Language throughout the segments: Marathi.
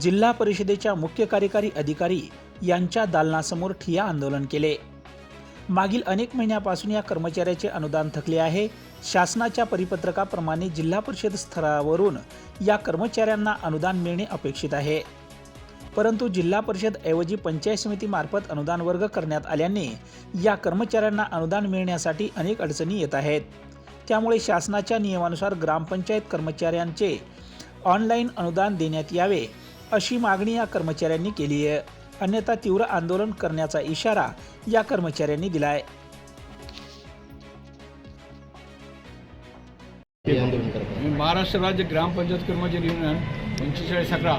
जिल्हा परिषदेच्या मुख्य कार्यकारी अधिकारी यांच्या दालनासमोर ठिया आंदोलन केले. मागील अनेक महिन्यापासून या कर्मचाऱ्याचे अनुदान थकले आहे. शासनाच्या परिपत्रकाप्रमाणे जिल्हा परिषद स्तरावरून या कर्मचाऱ्यांना अनुदान मिळणे अपेक्षित आहे. परंतु जिल्हा परिषद ऐवजी पंचायत समितीमार्फत अनुदान वर्ग करण्यात आल्याने या कर्मचाऱ्यांना अनुदान मिळण्यासाठी अनेक अडचणी येत आहेत. त्यामुळे शासनाच्या नियमानुसार ग्रामपंचायत कर्मचाऱ्यांचे ऑनलाईन अनुदान देण्यात यावे. अशी मागणी या कर्मचाऱ्यांनी केली आहे. अन्यथा तीव्र आंदोलन करण्याचा इशारा या कर्मचाऱ्यांनी दिलाय. आहे. मी महाराष्ट्र राज्य ग्रामपंचायत कर्मचारी युनियन पंचेचाळीस अकरा.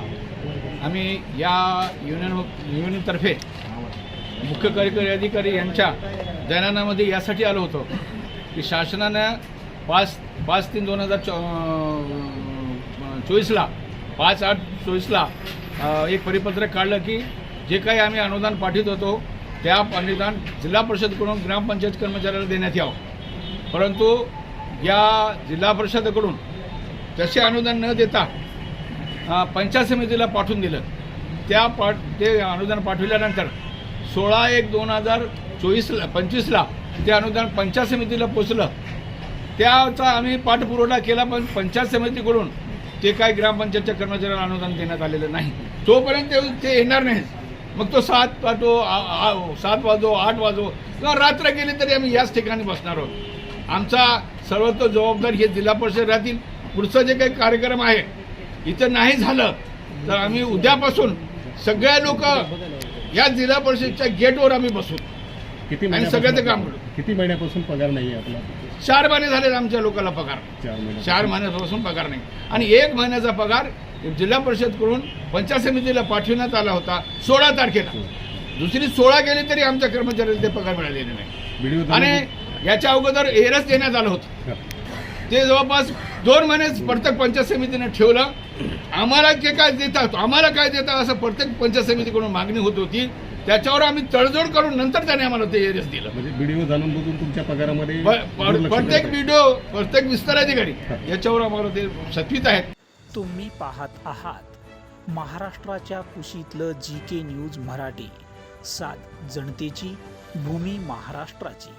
आम्ही या युनियन युनियनतर्फे मुख्य कार्यकारी अधिकारी यांच्या दैनानामध्ये यासाठी आलो होतो की शासनानं पाच पाच तीन दोन हजार चो चोवीसला पाच आठ चोवीसला एक परिपत्रक काढलं की जे काही आम्ही अनुदान पाठवित होतो त्या अनुदान जिल्हा परिषदकडून ग्रामपंचायत कर्मचाऱ्याला देण्यात यावं. परंतु या जिल्हा परिषदकडून तसे अनुदान न देता पंचायत समितीला पाठवून दिलं त्या पाठ ते अनुदान पाठविल्यानंतर सोळा एक दोन हजार चोवीसला पंचवीसला ते अनुदान पंचायत समितीला पोचलं. त्याचा आम्ही पाठपुरवठा केला पण पंचायत समितीकडून ते काय ग्रामपंचायतच्या कर्मचाऱ्यांना अनुदान देण्यात आलेलं नाही. तोपर्यंत ते- येणार नाही मग तो सात वाजो आ- सात वाजो आठ वाजो किंवा रात्र गेली तरी आम्ही याच ठिकाणी बसणार आहोत. आमचा सर्वत्र जबाबदार हे जिल्हा परिषद राहतील. पुढचं जे काही कार्यक्रम आहे इथं नाही झालं तर आम्ही उद्यापासून सगळ्या लोक या जिल्हा परिषदच्या गेटवर आम्ही बसू. किती आणि सगळ्याचं काम किती महिन्यापासून पगार नाही आहे आपला? चार महिने झाले आमच्या लोकांना पगार. चार महिने. चार महिन्यापासून पगार नाही. आणि एक महिन्याचा पगार जिल्हा परिषदकडून पंचायत समितीला पाठविण्यात आला होता सोळा तारखेला. दुसरी सोळा गेली तरी आमच्या कर्मचाऱ्याला ते पगार मिळालेले नाही. व्हिडिओ आणि याच्या अगोदर एरच देण्यात आलं होतं. ते जवळपास दोन महिने प्रत्येक पंचायत समितीने ठेवलं. आम्हाला जे काय देतात आम्हाला काय देतात असं प्रत्येक पंचायत समितीकडून मागणी होत होती. त्याच्यावर आम्ही तडजोड करून नंतर त्याने आम्हाला ते एरस दिलं. म्हणजे व्हिडिओ जाणून बघून तुमच्या पगारामध्ये प्रत्येक. व्हिडिओ प्रत्येक विस्तार अधिकारी याच्यावर आम्हाला ते सत्वित आहेत. तुम्ही पाहत आहात महाराष्ट्राच्या कुशीतलं जी के न्यूज मराठी. सात जनतेची भूमी महाराष्ट्राची.